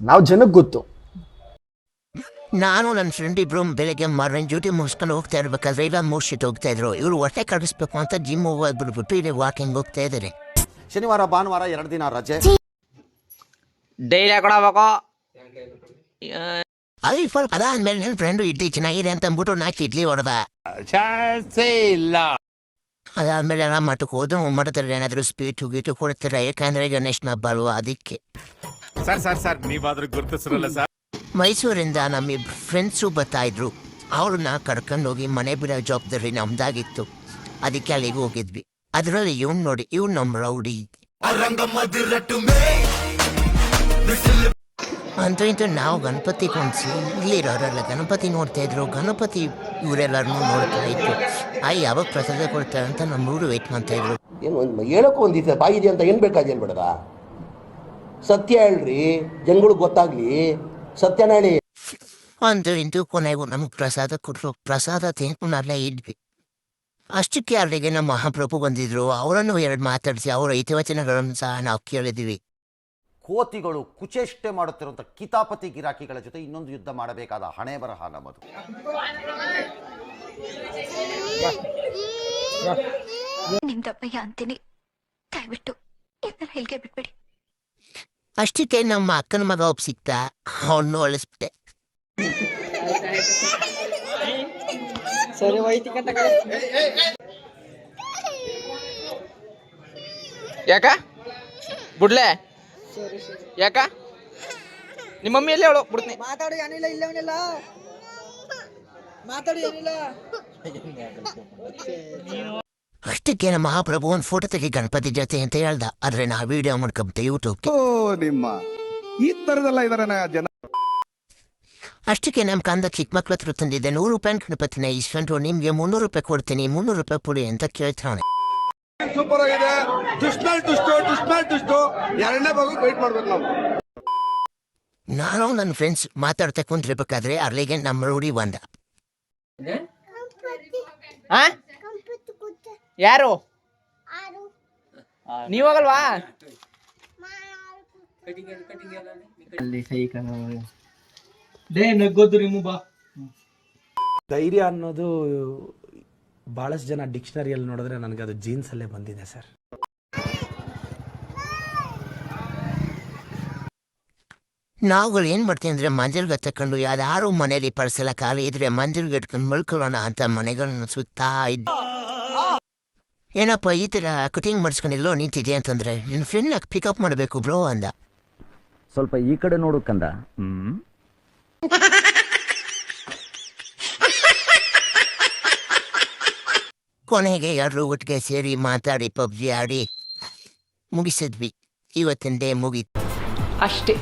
ನಾವು ಜನಕ್ಕೆ ಗೊತ್ತು. ನಾನು ನನ್ನ ಫ್ರೆಂಡ್ ಇಬ್ರು ಬೆಳಿಗ್ಗೆ ಮಾರ್ನಿಂಗ್ ಡ್ಯೂಟಿ ಮುಗಿಸ್ಕೊಂಡು ಹೋಗ್ತಾ ಇರ್ಬೇಕಾದ್ರೆ ಇಲ್ಲ ಮುಗಿಸಿಟ್ಟು ಹೋಗ್ತಾ ಇದ್ರು. ಇವ್ರು ಹೊಟ್ಟೆ ಕಡಿಸ್ಬೇಕು ಅಂತ ಜಿಮ್ ಹೋಗ್ಬಿಟ್ಬಿಟ್ಟು ಇಲ್ಲಿ ವಾಕಿಂಗ್ ಹೋಗ್ತಾ ಇದ್ದಾರೆ ಶನಿವಾರ ಭಾನುವಾರ ಎರಡು ದಿನ ರಜೆ. ಡೈಲಿ ಹಾಕೋಣ ಅದು ಸ್ವಲ್ಪ ಅದಾದ್ಮೇಲೆ ನನ್ನ ಫ್ರೆಂಡು ಇಡ್ಲಿ ಚೆನ್ನಾಗಿದೆ ಅಂತ ಅಂದ್ಬಿಟ್ಟು ನಾಲ್ಕು ಇಡ್ಲಿ ಹೊಡೆದ. ಅದಾದ್ಮೇಲೆ ನಮ್ಮ ಮಠಕ್ಕೆ ಹೋದ್ರು ಮಠದಲ್ಲಿ ಏನಾದ್ರು ಸ್ವೀಟು ಗೀಟು ಕೊಡ್ತಾರೆ? ಯಾಕಂದ್ರೆ ಗಣೇಶನ ಹಬ್ಬ ಅಲ್ವಾ ಅದಕ್ಕೆ. ಸರ್ ಸರ್ ಸರ್ ನೀವಾದ್ರೂ ಗುರುತಿಸಿರಲ್ಲ ಸರ್? ಮೈಸೂರಿಂದ ನಮ್ಮ ಫ್ರೆಂಡ್ಸು ಬರ್ತಾ ಇದ್ರು. ಅವ್ರನ್ನ ಕರ್ಕೊಂಡು ಹೋಗಿ ಮನೆ ಬಿಡೋ ಜವಾಬ್ದಾರಿ ನಮ್ದಾಗಿತ್ತು. ಅದಕ್ಕೆ ಅಲ್ಲಿಗೆ ಹೋಗಿದ್ವಿ. ಅದರಲ್ಲಿ ಇವ್ನು ನೋಡಿ ಇವ್ನು ನಮ್ಮ ರೌಡಿ. ಅಂತ ಇಂತ ನಾವು ಗಣಪತಿ ಕುಣಿಸಿ ಇಲ್ಲಿರೋರೆಲ್ಲ ಗಣಪತಿ ನೋಡ್ತಾ ಇದ್ರು. ಗಣಪತಿ ಇವರೆಲ್ಲರನ್ನೂ ನೋಡ್ತಾ ಇತ್ತು ಆ ಯಾವಾಗ ಪ್ರಸಾದ ಕೊಡ್ತಾರೆ ಅಂತ ನಮ್ಮೂರು ವೇಟ್ ಮಾಡ್ತಾ ಇದ್ರು. ಏನು ಒಂದು ಹೇಳೋಕ್ಕೂ ಒಂದಿದೆ ಬಾಯಿದೆ ಅಂತ ಏನು ಬೇಕಾದೇನು ಬೇಡದ ಸತ್ಯ ಹೇಳ್ರಿ ಜನಗಳಿಗೆ ಗೊತ್ತಾಗ್ಲಿ. ಸತ್ಯನ ಹೇಳಿ. ಒಂದು ಇಂತೂ ಕೊನೆಗೂ ನಮಗೆ ಪ್ರಸಾದ ಕೊಟ್ಟರು ಪ್ರಸಾದ ಅಲ್ಲೇ ಇದ್ವಿ. ಅಷ್ಟಕ್ಕೆ ಅಲ್ಲಿಗೆ ನಮ್ಮ ಮಹಾಪ್ರಭು ಬಂದಿದ್ರು. ಅವರನ್ನು ಎರಡು ಮಾತಾಡಿಸಿ ಅವರ ಹಿತವಚನಗಳನ್ನು ಸಹ ನಾವು ಕೇಳಿದ್ವಿ ಕೋತಿಗಳು ಕುಚೇಷ್ಟೆ ಮಾಡುತ್ತಿರುವಂಥ ಕಿತಾಪತಿ ಗಿರಾಕಿಗಳ ಜೊತೆ ಇನ್ನೊಂದು ಯುದ್ಧ ಮಾಡಬೇಕಾದ ಹಣೆ ಬರಹ ನಮ್ಮದು ನಿಮ್ದಪ್ಪಯ್ಯ ಅಂತೀನಿ. ದಯವಿಟ್ಟು ಇದನ್ನ ಬಿಟ್ಬಿಡಿ. ಅಷ್ಟಕ್ಕೆ ನಮ್ಮ ಅಕ್ಕನ ಮಗ ಒಬ್ಬ ಸಿಕ್ತ ಅವನು ಅಳಿಸ್ಬಿಟ್ಟೆ ಸರಿ ಯಾಕ? ಬಿಡ್ಲೆ? ಯಾಕ? ನಿಮ್ಮ ಮಮ್ಮಿ ಎಲ್ಲಿ ಹೇಳು ಬಿಡ್ತೀನಿ. ಮಾತಾಡು ಏನಿಲ್ಲ ಇಲ್ಲ ಅವನಿಲ್ಲ ಮಾತಾಡು ಏನಿಲ್ಲ. ಅಷ್ಟಕ್ಕೆ ನಮ್ಮ ಮಹಾಪ್ರಭು ಒಂದು ಫೋಟೋ ತೆಗಿ ಗಣಪತಿ ಜೊತೆ ಅಂತ ಹೇಳ್ದ. ಆದ್ರೆ ನಾ ವಿಡಿಯೋ ಮಾಡ್ಕೊಂಬತ್ತೆ ಓ ನಿಮ್ಮ ಈ ತರದೆಲ್ಲ ಇದಾರೆ ಜನ ಅಷ್ಟಕ್ಕೆ ನಮ್ಮ ಕಂದ ಚಿಕ್ಕ ಮಕ್ಳ ಹತ್ರ ತಂದಿದ್ದೆ. ನೂರು ರೂಪಾಯಿ ಗಣಪತಿನ ಇಸ್ಕೊಂಡು ನಿಮ್ಗೆ ಮುನ್ನೂರು ರೂಪಾಯಿ ಕೊಡ್ತೀನಿ ಮುನ್ನೂರು ರೂಪಾಯಿ ಕೊಡಿ ಅಂತ ಕೇಳ್ತಾನೆ ಸೂಪರ್ ಆಗಿದೆ ದುಷ್ಟು ದುಷ್ಟು ಎರಡನೇ ವೈಟ್ ಮಾಡ್ಬೇಕು ನಾವು. ನಾನು ನನ್ನ ಫ್ರೆಂಡ್ಸ್ ಮಾತಾಡ್ತಾ ಕುಂತಿರ್ಬೇಕಾದ್ರೆ ಅಲ್ಲಿಗೆ ನಮ್ಮ ರೂಢಿ ಬಂದ. ಯಾರು? ನೀವಾಗಲ್ವಾ? ಡೇ ನಗ್ಗೋದು ನಿಮ್ಮ ಬಾ. ಧೈರ್ಯ ಅನ್ನೋದು ಬಹಳಷ್ಟು ಜನ ಡಿಕ್ಷನರಿಯಲ್ಲಿ ನೋಡಿದ್ರೆ ನನಗೆ ಅದು ಜೀನ್ಸ್ ಅಲ್ಲೇ ಬಂದಿದೆ ಸರ್. ನಾವುಗಳು ಏನ್ ಮಾಡ್ತೀವಿ ಅಂದ್ರೆ ಮಂದಿರ್ಗೆ ತಕೊಂಡು ಯಾರು ಮನೇಲಿ ಪರಿಸಲ ಖಾಲಿ ಇದ್ರೆ ಮಂದಿರ್ಗೆ ಇಟ್ಕೊಂಡು ಮಲ್ಕೊಳ್ಳೋಣ ಅಂತ ಮನೆಗಳನ್ನು ಸುತ್ತಾ ಇದ್ದ ಏನಪ್ಪ ಈ ಥರ ಕಟಿಂಗ್ ಮಾಡಿಸ್ಕೊಂಡಿಲ್ಲೋ ನಿಂತಿದೆ ಅಂತಂದರೆ? ನಿನ್ನ ಫ್ರೆಂಡ್ನ ಪಿಕಪ್ ಮಾಡಬೇಕು ಬ್ರೋ ಅಂದ. ಸ್ವಲ್ಪ ಈ ಕಡೆ ನೋಡು ಕಂದ. ಕೊನೆಗೆ ಯಾರು ಒಟ್ಟಿಗೆ ಸೇರಿ ಮಾತಾಡಿ ಪಬ್ಜಿ ಆಡಿ ಮುಗಿಸಿದ್ವಿ. ಇವತ್ತಿನ ಡೇ ಮುಗೀತು. ಅಷ್ಟೇ.